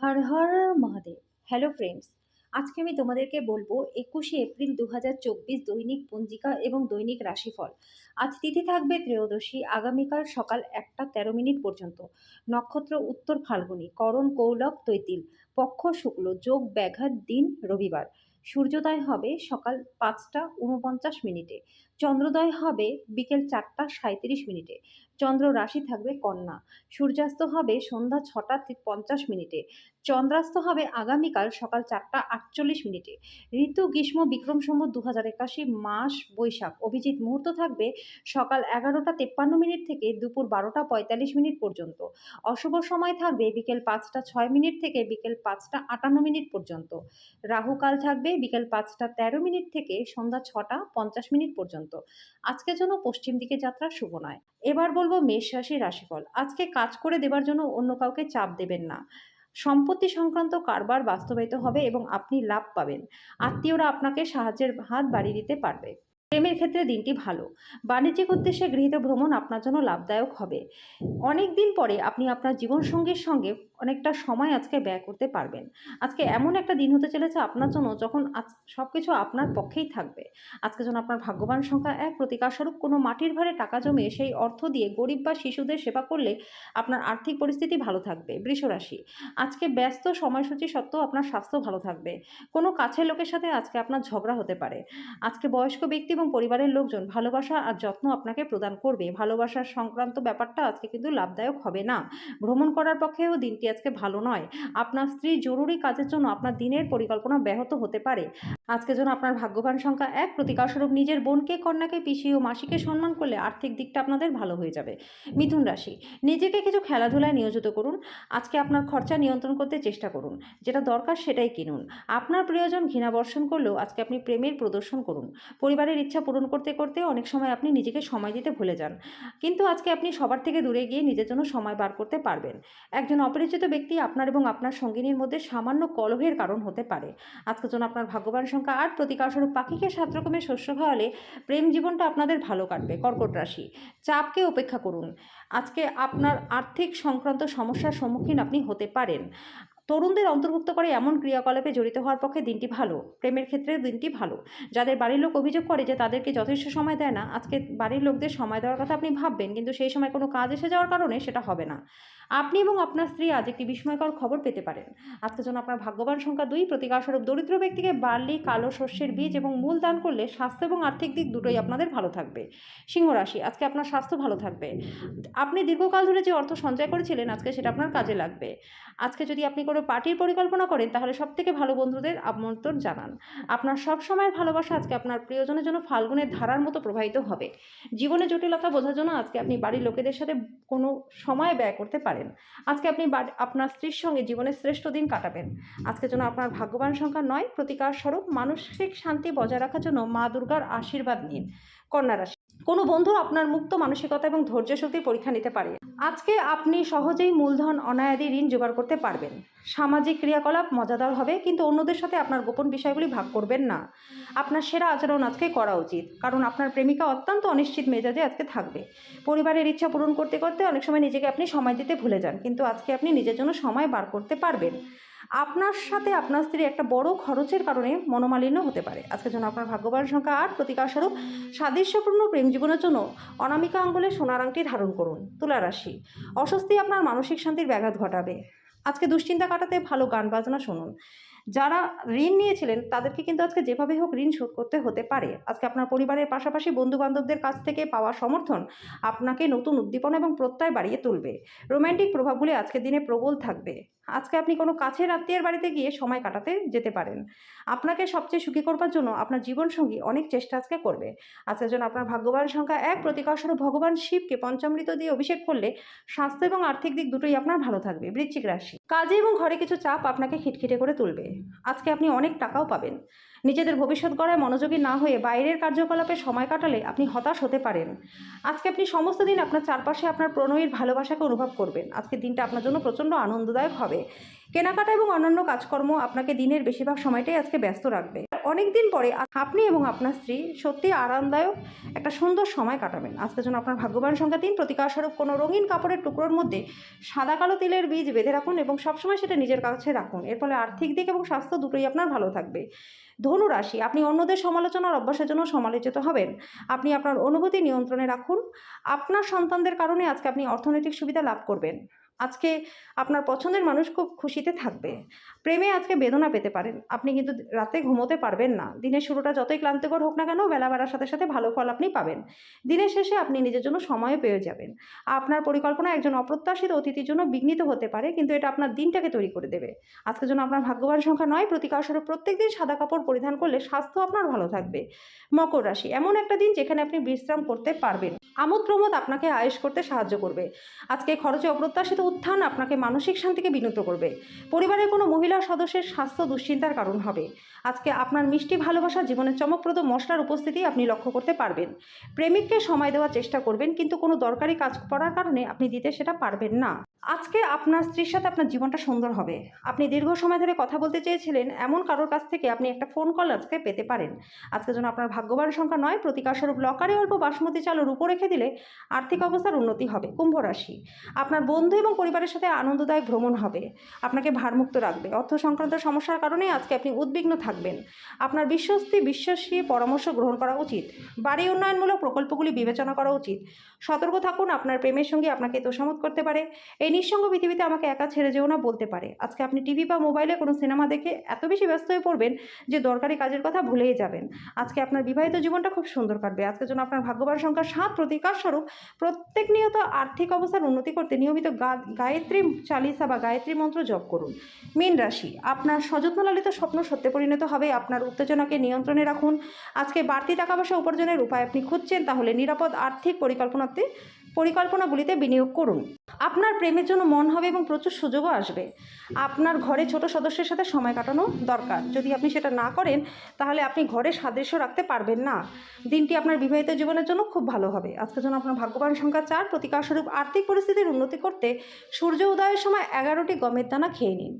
হর Har Mahadev. Hello friends আজকে আমি তোমাদেরকে বলব একুশে এপ্রিল দু হাজার চব্বিশ দৈনিক পঞ্জিকা এবং দৈনিক রাশিফল। আজ তিথি থাকবে ত্রয়োদশী, আগামীকাল সকাল একটা তেরো মিনিট পর্যন্ত। নক্ষত্র উত্তর ফাল্গুনী, করণ কৌলভ তৈতিল, পক্ষ, শুক্ল, যোগ, ব্যাঘাত, দিন, রবিবার। সূর্যোদয় হবে সকাল পাঁচটা উনপঞ্চাশ মিনিটে। চন্দ্রোদয় হবে বিকেল চারটা সাঁত্রিশ মিনিটে। চন্দ্র রাশি থাকবে কন্যা। সূর্যাস্ত হবে সন্ধ্যা ছটা পঞ্চাশ মিনিটে। চন্দ্রাস্ত হবে আগামীকাল সকাল চারটা আটচল্লিশ মিনিটে। ঋতু, গ্রীষ্ম বিক্রম সম্বত দু হাজার একাশি মাস বৈশাখ। অভিজিৎ মুহূর্ত থাকবে সকাল এগারোটা তেপ্পান্ন মিনিট থেকে দুপুর বারোটা পঁয়তাল্লিশ মিনিট পর্যন্ত। অশুভ সময় থাকবে বিকেল পাঁচটা ছয় মিনিট থেকে বিকেল পাঁচটা আটান্ন মিনিট পর্যন্ত। রাহুকাল থাকবে বিকেল পাঁচটা তেরো মিনিট থেকে সন্ধ্যা ছটা পঞ্চাশ মিনিট পর্যন্ত। আজকের জন্য পশ্চিম দিকে যাত্রা শুভ নয়। এবার বলব মেষ রাশির রাশিফল। আজকে কাজ করে দেবার জন্য অন্য কাউকে চাপ দেবেন না। সম্পত্তি সংক্রান্ত কারবার বাস্তবায়িত হবে এবং আপনি লাভ পাবেন। আত্মীয়রা আপনাকে সাহায্যের হাত বাড়িয়ে দিতে পারবে। প্রেমের ক্ষেত্রে দিনটি ভালো। বাণিজ্যিক উদ্দেশ্যে গৃহীত ভ্রমণ আপনার জন্য লাভদায়ক হবে। অনেক দিন পরে আপনি আপনার জীবনসঙ্গীর সঙ্গে অনেকটা সময় আজকে ব্যয় করতে পারবেন। আজকে এমন একটা দিন হতে চলেছে আপনার জন্য যখন আজ সব কিছু আপনার পক্ষেই থাকবে। আজকে যেন আপনার ভাগ্যবান সংখ্যা এক প্রতিকারস্বরূপ কোনো মাটির ভারে টাকা জমিয়ে সেই অর্থ দিয়ে গরিব বা শিশুদের সেবা করলে আপনার আর্থিক পরিস্থিতি ভালো থাকবে বৃষরাশি। আজকে ব্যস্ত সময়সূচি সত্ত্বেও আপনার স্বাস্থ্য ভালো থাকবে। কোনো কাছের লোকের সাথে আজকে আপনার ঝগড়া হতে পারে। আজকে বয়স্ক ব্যক্তি এবং পরিবারের লোকজন ভালোবাসা আর যত্ন আপনাকে প্রদান করবে। ভালোবাসার সংক্রান্ত ব্যাপারটা আজকে কিন্তু লাভদায়ক হবে না। ভ্রমণ করার পক্ষেও দিনটি আজকে ভালো নয়। আপনার স্ত্রী জরুরি কাজের জন্য আপনার দিনের পরিকল্পনা ব্যাহত হতে পারে। আজকে যেন আপনার ভাগ্যবান সংখ্যা এক, প্রতিকারস্বরূপ নিজের বোনকে, কন্যাকে, পিসি ও মাসিকে সম্মান করলে আর্থিক দিকটা আপনাদের ভালো হয়ে যাবে। মিথুন রাশি, নিজেকে কিছু খেলাধুলায় নিয়োজিত করুন। আজকে আপনার খরচা নিয়ন্ত্রণ করতে চেষ্টা করুন। যেটা দরকার সেটাই কিনুন। আপনার প্রিয়জন ঘৃণা বর্ষণ করলেও আজকে আপনি প্রেমের প্রদর্শন করুন। পরিবারের ইচ্ছা পূরণ করতে করতে অনেক সময় আপনি নিজেকে সময় দিতে ভুলে যান। কিন্তু আজকে আপনি সবার থেকে দূরে গিয়ে নিজের জন্য সময় বার করতে পারবেন। একজন অপরিচিত ব্যক্তি আপনার এবং আপনার সঙ্গিনীর মধ্যে সামান্য কলহের কারণ হতে পারে। আজকের জন্য আপনার ভাগ্যবান সংখ্যা আট, প্রতিকারস্বরূপ পাখিকে সাত রকমের শস্য খাওয়ালে প্রেম জীবনটা আপনাদের ভালো কাটবে। কর্কট রাশি, চাপকে উপেক্ষা করুন। আজকে আপনার আর্থিক সংক্রান্ত সমস্যার সম্মুখীন আপনি হতে পারেন। তরুণদের অন্তর্ভুক্ত করে এমন ক্রিয়াকলাপে জড়িত হওয়ার পক্ষে দিনটি ভালো, প্রেমের ক্ষেত্রে দিনটি ভালো। যাদের বাড়ির লোক অভিযোগ করে যে তাদেরকে যথেষ্ট সময় দেয় না, আজকে বাড়ির লোকদের সময় দেওয়ার কথা আপনি ভাববেন, কিন্তু সেই সময় কোনো কাজ এসে যাওয়ার কারণে সেটা হবে না। আপনি এবং আপনার স্ত্রী আজ একটি বিস্ময়কর খবর পেতে পারেন। আজকের জন্য আপনার ভাগ্যবান সংখ্যা দুই, প্রতিকারস্বরূপ দরিদ্র ব্যক্তিকে বার্লি কালো শস্যের বীজ এবং মূল দান করলে স্বাস্থ্য এবং আর্থিক দিক দুটোই আপনাদের ভালো থাকবে। সিংহ রাশি, আজকে আপনার স্বাস্থ্য ভালো থাকবে। আপনি দীর্ঘকাল ধরে যে অর্থ সঞ্চয় করেছিলেন, আজকে সেটা আপনার কাজে লাগবে। আজকে যদি আপনি কোনো পার্টির পরিকল্পনা করেন, তাহলে সব থেকে ভালো বন্ধুদের আমন্ত্রণ জানান। আপনার সব সময়ের ভালোবাসা আজকে আপনার প্রিয়জনের জন্য ফাল্গুনের ধারার মতো প্রবাহিত হবে। জীবনে জটিলতা বোঝার জন্য আজকে আপনি বাড়ির লোকেদের সাথে কোনো সময় ব্যয় করতে পারেন আজকে আপনি আপনার স্ত্রীর সঙ্গে জীবনের শ্রেষ্ঠ দিন কাটাবেন। আজকে জন্য আপনার ভাগ্যবান সংখ্যা নয়, প্রতিকার স্বরূপ মানসিক শান্তি বজায় রাখার জন্য মা দুর্গার আশীর্বাদ নিন। কন্যা রাশি কোনো বন্ধু আপনার মুক্ত মানসিকতা এবং ধৈর্য শক্তির পরীক্ষা নিতে পারে। আজকে আপনি সহজেই মূলধন, অনায়াদি ঋণ জোগাড় করতে পারবেন। সামাজিক ক্রিয়াকলাপ মজাদার হবে, কিন্তু অন্যদের সাথে আপনার গোপন বিষয়গুলি ভাগ করবেন না। আপনার সেরা আচরণ আজকে করা উচিত, কারণ আপনার প্রেমিকা অত্যন্ত অনিশ্চিত মেজাজে আজকে থাকবে। পরিবারের ইচ্ছা পূরণ করতে করতে অনেক সময় নিজেকে আপনি সময় দিতে ভুলে যান, কিন্তু আজকে আপনি নিজের জন্য সময় বার করতে পারবেন। আপনার সাথে আপনার স্ত্রী একটা বড় খরচের কারণে মনোমালিন্য হতে পারে। আজকের জন্য আপনার ভাগ্যবান সংখ্যা আট। প্রতিকারস্বরূপ সাদৃশ্যপূর্ণ প্রেম জীবনের জন্য অনামিকা আঙ্গুলে সোনার আংটি ধারণ করুন। তুলা রাশি, অস্বস্তি আপনার মানসিক শান্তির ব্যাঘাত ঘটাবে। আজকে দুশ্চিন্তা কাটাতে ভালো গান বাজনা শুনুন। যারা ঋণ নিয়েছিলেন, তাদেরকে কিন্তু আজকে যেভাবে হোক ঋণ শোধ করতে হতে পারে। আজকে আপনার পরিবারের পাশাপাশি বন্ধু বান্ধবদের কাছ থেকে পাওয়া সমর্থন আপনাকে নতুন উদ্দীপনা এবং প্রত্যয় বাড়িয়ে তুলবে। রোম্যান্টিক প্রভাবগুলি আজকের দিনে প্রবল থাকবে। আজকে আপনি কোনো কাছের আত্মীয়ের বাড়িতে গিয়ে সময় কাটাতে যেতে পারেন। আপনাকে সবচেয়ে সুখী করবার জন্য আপনার জীবনসঙ্গী অনেক চেষ্টা আজকে করবে। আজকের জন্য আপনার ভাগ্যবান সংখ্যা এক প্রতিকারস্বরূপ ভগবান শিবকে পঞ্চামৃত দিয়ে অভিষেক করলে স্বাস্থ্য এবং আর্থিক দিক দুটোই আপনার ভালো থাকবে, বৃশ্চিক রাশি। কাজে এবং ঘরে কিছু চাপ আপনাকে খিটখিটে করে তুলবে। আজকে আপনি অনেক টাকাও পাবেন। নিজেদের ভবিষ্যৎ গড়ায় মনোযোগী না হয়ে বাইরের কার্যকলাপে সময় কাটালে আপনি হতাশ হতে পারেন। আজকে আপনি সমস্ত দিন আপনার চারপাশে আপনার প্রণয়ীর ভালোবাসাকে অনুভব করবেন। আজকের দিনটা আপনার জন্য প্রচণ্ড আনন্দদায়ক হবে। কেনাকাটা এবং অন্যান্য কাজকর্ম আপনাকে দিনের বেশিরভাগ সময়টাই আজকে ব্যস্ত রাখবে। অনেক দিন পরে আপনি এবং আপনার স্ত্রী সত্যি আরামদায়ক একটা সুন্দর সময় কাটাবেন। আজকের জন্য আপনার ভাগ্যবান সংখ্যা তিন। প্রতিকার স্বরূপ কোনো রঙিন কাপড়ের টুকরোর মধ্যে সাদা কালো তিলের বীজ বেঁধে রাখুন এবং সবসময় সেটা নিজের কাছে রাখুন। এর ফলে আর্থিক দিক এবং স্বাস্থ্য দুটোই আপনার ভালো থাকবে। ধনু রাশি আপনি অন্যদের সমালোচনার অভ্যাসের জন্য সমালোচিত হবেন। আপনি আপনার অনুভূতি নিয়ন্ত্রণে রাখুন। আপনার সন্তানদের কারণে আজকে আপনি অর্থনৈতিক সুবিধা লাভ করবেন। আজকে আপনার পছন্দের মানুষ খুব খুশিতে থাকবে। প্রেমে আজকে বেদনা পেতে পারেন। আপনি কিন্তু রাতে ঘুমোতে পারবেন না। দিনের শুরুটা যতই ক্লান্তিকর হোক না কেন, বেলা বাড়ার সাথে সাথে ভালো ফল আপনি পাবেন। দিনের শেষে আপনি নিজের জন্য সময়ও পেয়ে যাবেন। আপনার পরিকল্পনা একজন অপ্রত্যাশিত অতিথির জন্য বিঘ্নিত হতে পারে, কিন্তু এটা আপনার দিনটাকে তৈরি করে দেবে। আজকের জন্য আপনার ভাগ্যবান সংখ্যা নয়, প্রতিকার স্বরূপ প্রত্যেক দিন সাদা কাপড় পরিধান করলে স্বাস্থ্য আপনার ভালো থাকবে। মকর রাশি, এমন একটা দিন যেখানে আপনি বিশ্রাম করতে পারবেন। আমোদ প্রমোদ আপনাকে আয়েস করতে সাহায্য করবে। আজকে খরচে অপ্রত্যাশিত উত্থান আপনাকে মানসিক শান্তিকে বিনত করবে। পরিবারের কোনো মহিলা সদস্যের স্বাস্থ্য দুশ্চিন্তার কারণ হবে। আজকে আপনার মিষ্টি ভালোবাসা জীবনের চমকপ্রদ মশলার উপস্থিতি আপনি লক্ষ্য করতে পারবেন। প্রেমিককে সময় দেওয়ার চেষ্টা করবেন, কিন্তু কোনো দরকারি কাজ করার কারণে আপনি দিতে সেটা পারবেন না। আজকে আপনার স্ত্রীর সাথে আপনার জীবনটা সুন্দর হবে। আপনি দীর্ঘ সময় ধরে কথা বলতে চেয়েছিলেন, এমন কারোর কাছ থেকে আপনি একটা ফোন কল আজকে পেতে পারেন। আজকে যেন আপনার ভাগ্যবান সংখ্যা নয়, প্রতিকারস্বরূপ লকারে অল্প বাসমতি চালের উপর রেখে দিলে আর্থিক অবস্থার উন্নতি হবে। কুম্ভ রাশি। আপনার বন্ধু এবং পরিবারের সাথে আনন্দদায়ক ভ্রমণ হবে। আপনাকে ভারমুক্ত রাখবে। অর্থ সংক্রান্ত সমস্যার কারণে আজকে আপনি উদ্বিগ্ন থাকবেন। আপনার বিশ্বস্তি বিশ্বাসী পরামর্শ গ্রহণ করা উচিত। বাড়ি উন্নয়নমূলক প্রকল্পগুলি বিবেচনা করা উচিত। সতর্ক থাকুন, আপনার প্রেমের সঙ্গে আপনাকে তোষামত করতে পারে। এই নিঃসঙ্গ পৃথিবীতে আমাকে একা ছেড়ে যেও না বলতে পারে। আজকে আপনি টিভি বা মোবাইলে কোনো সিনেমা দেখে এত বেশি ব্যস্ত হয়ে পড়বেন যে দরকারি কাজের কথা ভুলেই যাবেন। আজকে আপনার বিবাহিত জীবনটা খুব সুন্দর কাটবে। আজকের জন্য আপনার ভাগ্যবান সংখ্যা সাত প্রতিকার স্বরূপ প্রত্যেক নিয়ত আর্থিক অবস্থার উন্নতি করতে নিয়মিত গা- গায়ত্রী চালিসা বা গায়ত্রী মন্ত্র জপ করুন। মীন রাশি, আপনার সযত্ন লালিত স্বপ্ন সত্যে পরিণত হবে, আপনার উত্তেজনাকে নিয়ন্ত্রণে রাখুন। আজকে বাড়তি টাকা পয়সা উপার্জনের উপায় আপনি খুঁজছেন, তাহলে নিরাপদ আর্থিক পরিকল্পনাতে পরিকল্পনাগুলিতে বিনিয়োগ করুন। আপনার প্রেমের জন্য মন হবে এবং প্রচুর সুযোগও আসবে। আপনার ঘরে ছোট সদস্যের সাথে সময় কাটানো দরকার। যদি আপনি সেটা না করেন, তাহলে আপনি ঘরে সাদৃশ্য রাখতে পারবেন না। দিনটি আপনার বিবাহিত জীবনের জন্য খুব ভালো হবে। আজকের জন্য আপনার ভাগ্যবান সংখ্যা চার। প্রতিকারস্বরূপ আর্থিক পরিস্থিতির উন্নতি করতে সূর্য উদয়ের সময় এগারোটি গমের দানা খেয়ে নিন।